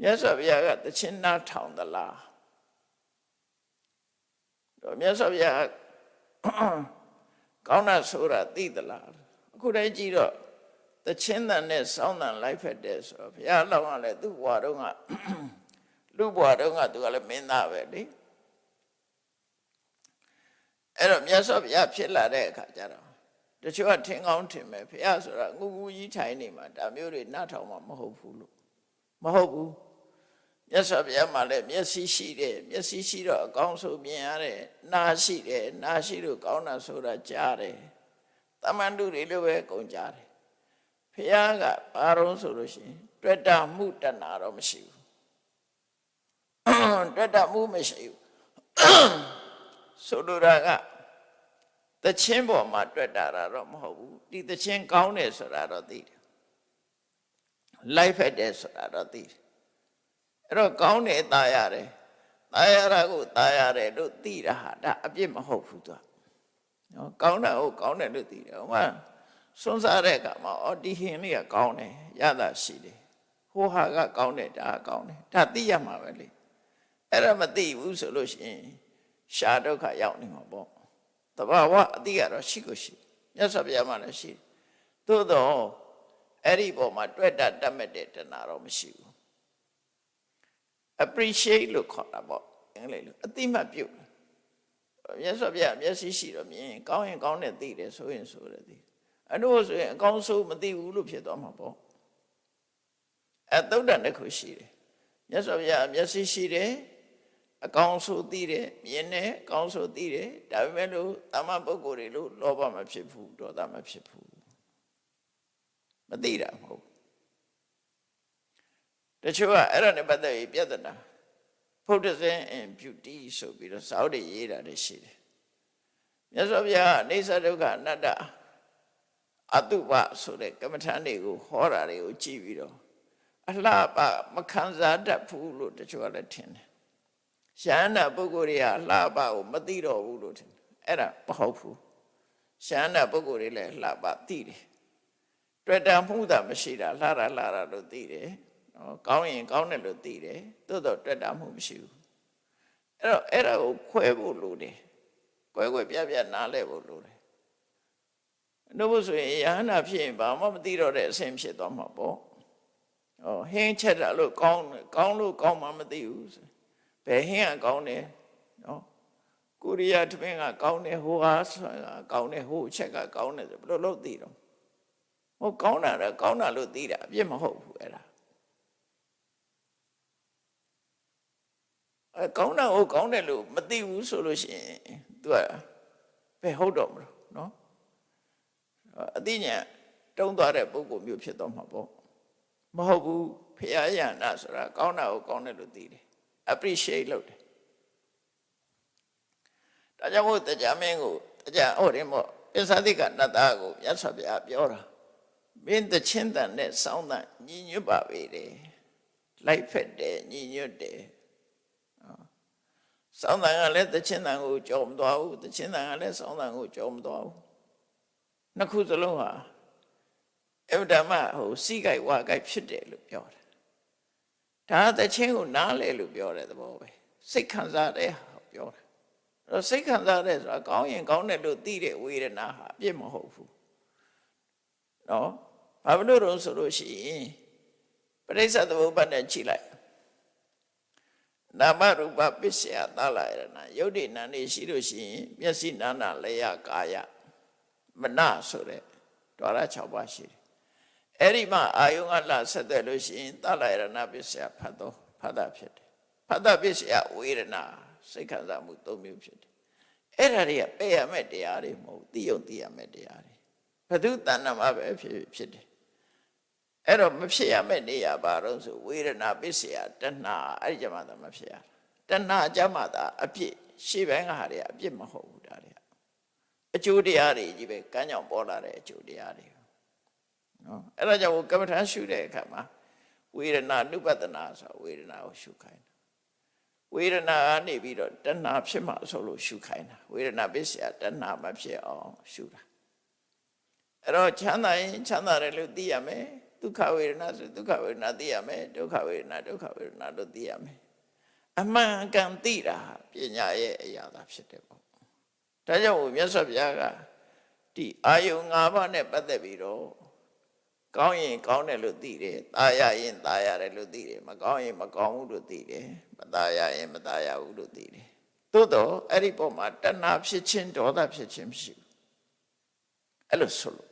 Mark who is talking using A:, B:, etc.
A: မြတ်စွာဘုရားကတခြင်းနာထောင်သလားတော့မြတ်စွာဘုရားကောင်းတာဆိုတာသိသလားအခုတည်းကြည့်တော့တခြင်းတန်နဲ့စောင်းတန်လိုက်ဖက်တယ်ဆိုတော့ဘုရားလောင်းကလည်းသူ့ဘဝတုန်းကလူဘဝတုန်းကသူကလည်းမင်းသားပဲလေအဲ့တော့မြတ်စွာဘုရားဖြစ်လာတဲ့အခါကျတော့တချို့ကထင်ကောင်းထင်မယ်ဘုရားဆိုတာငူငူကြီးထိုင်နေမှာဒါမျိုးတွေနားထောင်မှာမဟုတ်ဘူးလို့ မဟုတ်ဘူးမြတ်စွာဘုရားမှာလည်းမျက်စိရှိတယ်မျက်စိရှိတော့အကောင်းဆုံးမြင်ရတယ်နားရှိတယ်နားရှိလို့ကောင်းတာဆိုတာကြားတယ်တမန်တုတွေလိုပဲကုန်ကြတယ်ဘုရားကဘာတော့ဆိုလို့ရှိရင်တွေ့တာမှုတဏှာတော့မရှိဘူးတွေ့တာမှုမရှိဘူးဆိုလိုတာကတချင်းပေါ်မှာတွေ့တာတော့မဟုတ်ဘူးဒီတချင်းကောင်းတယ်ဆိုတာတော့သိတယ် လိုက်ဖက်တယ်ဆိုတာတော့သိတယ်အဲ့တော့ကောင်းတယ်ตายရတယ်ตายရတာကိုตายရတယ်လို့သိတာဟာဒါအပြစ်မဟုတ်ဘူးသူကနော်ကောင်းတာကိုကောင်းတယ်လို့သိတယ်ဟိုမှာစွန်းစားတဲ့အခါမှာအော်ဒီဟင်လေးကကောင်းတယ်ရတာရှိတယ်ဟိုဟာကကောင်းတယ်ဒါကကောင်းတယ်ဒါသိရမှာပဲလေအဲ့ဒါမသိဘူးဆိုလို့ရှိရင်ရှားဒုက္ခရောက်နေမှာပေါ့တဘာဝအတိကတော့ရှိကိုရှိမြတ်စွာဘုရားမှလည်းရှိသို့တော့ အဲ့ဒီပေါ်မှာတွေ့တာတတ်မဲ့တဲ့တဏှာတော့မရှိဘူး appreciate လို့ခေါ်တာပေါ့အင်္ဂလိပ်လိုအတိမတ်ပြုတ်မြတ်စွာဘုရားမျက်စိရှိတော့မြင်ရင်ကောင်းရင်ကောင်းတယ်သိတယ်ဆိုရင်ဆိုတယ်သိအဲ့တော့ဆိုရင်အကောင်းဆုံးမသိဘူးလို့ဖြစ်သွားမှာပေါ့အဲသုဒ္ဓတစ်ခုရှိတယ်မြတ်စွာဘုရားမျက်စိရှိတယ်အကောင်းဆုံးသိတယ်မြင်တယ်အကောင်းဆုံးသိတယ်ဒါပေမဲ့လို့တာမန်ပုဂ္ဂိုလ်တွေလို့လောဘမဖြစ်ဘူးဒေါသမဖြစ်ဘူး မသိတာမဟုတ်ဘူးတချို့ကအဲ့ဒါနဲ့ပတ်သက်ပြီးပြဿနာဖုဒ္ဓဇင် and beauty ဆိုပြီးတော့စာအုပ်တွေရေးတာတွေရှိတယ်မြတ်စွာဘုရားအိသဒုက္ခအနတ္တအတုပဆိုတဲ့ကမ္မထာတွေကိုဟောတာတွေကိုကြည့်ပြီးတော့အလှပမခံစားတတ်ဘူးလို့တချို့ကလည်းထင်တယ်ရှန္ဒပုဂ္ဂိုလ်တွေကအလှပကိုမသိတော့ဘူးလို့ထင်တယ်အဲ့ဒါမဟုတ်ဘူးရှန္ဒပုဂ္ဂိုလ်တွေလည်းအလှပသိတယ် တွေ့တာမှုတာမရှိတာလှတာလှတာလို့သိတယ်နော်ကောင်းရင်ကောင်းတယ်လို့သိတယ်သို့တော့တွေ့တာမှုမရှိဘူးအဲ့တော့အဲ့ဒါကိုခွဲဖို့လိုတယ်ကွဲကွဲပြားပြားနားလဲဖို့လိုတယ်တို့လို့ဆိုရင်ယဟနာဖြစ်ရင်ဘာမှမသိတော့တဲ့အဆင့်ဖြစ်သွားမှာပေါ့ဟောဟင်းချက်တာလို့ကောင်းကောင်းလို့ကောင်းမှမသိဘူးဆိုဘယ်ဟင်းကကောင်းတယ်နော်ကိုရီးယားတပင်းကကောင်းတယ်ဟိုဟာကကောင်းတယ်ဟိုချက်ကကောင်းတယ်ဆိုဘယ်လိုလုပ်သိတော့ ဟိုကောင်းတာတော့ကောင်းတာလို့သိတာအပြစ်မဟုတ်ဘူးအဲ့ဒါအဲကောင်းတာကိုကောင်းတယ်လို့မသိဘူးဆိုလို့ရှိရင် तू ကဘယ်ဟုတ်တော့မလို့နော်အသိဉာဏ်တုံးသွားတဲ့ပုဂ္ဂိုလ်မျိုးဖြစ်တော့မှာပေါ့မဟုတ်ဘူးဖရာယန္တာဆိုတာကောင်းတာကိုကောင်းတယ်လို့သိတယ် appreciate လုပ်တယ်ဒါကြောင့်မို့တရားမင်းကိုတရားဟောတယ်မို့ပစ္စတိကနတ္တကိုမြတ်စွာဘုရားပြောတာ မင်းတချင်းတန်နဲ့စောင်းတန်ညီညွတ်ပါပေတယ်လိုက်ဖက်တယ်ညီညွတ်တယ်စောင်းတန်ကလည်းတချင်းတန်ကိုကြော်မသွားဘူးတချင်းတန်ကလည်းစောင်းတန်ကိုကြော်မသွားဘူးနှစ်ခုစလုံးဟာအဗ္ဗဓမ္မဟိုစီးကြိုက်ဝါကြိုက်ဖြစ်တယ်လို့ပြောတယ်ဒါတချင်းကိုနားလေလို့ပြောတဲ့သဘောပဲစိတ်ခံစားတဲ့ဟာပြောတယ်အဲ့တော့စိတ်ခံစားတဲ့ဆိုတာကောင်းရင်ကောင်းတယ်လို့သိတဲ့ဝေဒနာဟာအပြစ်မဟုတ်ဘူးနော် ဘာလို့လို့ဆိုလို့ရှိရင်ပရိစ္ဆေသမုပ္ပါဒ်နဲ့ကြည့်လိုက်နာမရူပပစ္စယသလာရဏယုတ်တိနာနေရှိလို့ရှိရင်မျက်စိနာနာလည်းရကာယမနဆိုတဲ့ဒွါရ6ပါးရှိတယ်အဲ့ဒီမှာအာယုံကလာဆက်တယ်လို့ရှိရင်သလာရဏပစ္စယဖတ်တော့ဖတ်တာဖြစ်တယ်ဖတ်တာပစ္စယဝေဒနာစိတ်ခံစားမှု၃မျိုးဖြစ်တယ်အဲ့ဒါတွေကပယ်ရမယ့်တရားတွေမဟုတ်သိုံသိရမယ့်တရားတွေဘု து တဏ္ဍမှာပဲဖြစ်ဖြစ်တယ် အဲ့တော့မဖြစ်ရမယ့်နေရာပါတော့ဆိုဝေဒနာပစ္စယတဏှာအဲ့ဒီကြမှာသာမဖြစ်ရတဏှာကြမှာသာအပြစ်ရှေ့ဘက်ကဟာတွေအပြစ်မဟုတ်ဘူးဒါတွေအကျိုးတရားတွေကြီးပဲကမ်းကြောင်ပေါ်လာတဲ့အကျိုးတရားတွေနော်အဲ့ဒါကြောင့်ကမ္မထာရှုတဲ့အခါမှာဝေဒနာနုပဒနာဆိုဝေဒနာကိုရှုခိုင်းတာဝေဒနာကနေပြီးတော့တဏှာဖြစ်မှဆိုလို့ရှုခိုင်းတာဝေဒနာပစ္စယတဏှာမဖြစ်အောင်ရှုတာအဲ့တော့ချမ်းသာရင်ချမ်းသာတယ်လို့သိရမယ် ဒုက္ခဝေဒနာဆိုဒုက္ခဝေဒနာသိရမယ်ဒုက္ခဝေဒနာဒုက္ခဝေဒနာလို့သိရမယ်အမှန်ကန်သိတာဟာပညာရဲ့အရာသာဖြစ်တယ်ပေါ့ဒါကြောင့်မြတ်စွာဘုရားကဒီအာယုံ၅ပါးနဲ့ပတ်သက်ပြီးတော့ကောင်းရင်ကောင်းတယ်လို့သိတယ်။ตายရရင်ตายရတယ်လို့သိတယ်။မကောင်းရင်မကောင်းဘူးလို့သိတယ်။မตายရရင်မตายရဘူးလို့သိတယ်။သို့တော့အဲ့ဒီပုံမှာတဏှာဖြစ်ခြင်းဒေါသဖြစ်ခြင်းမရှိဘူး။အဲ့လိုဆိုလို့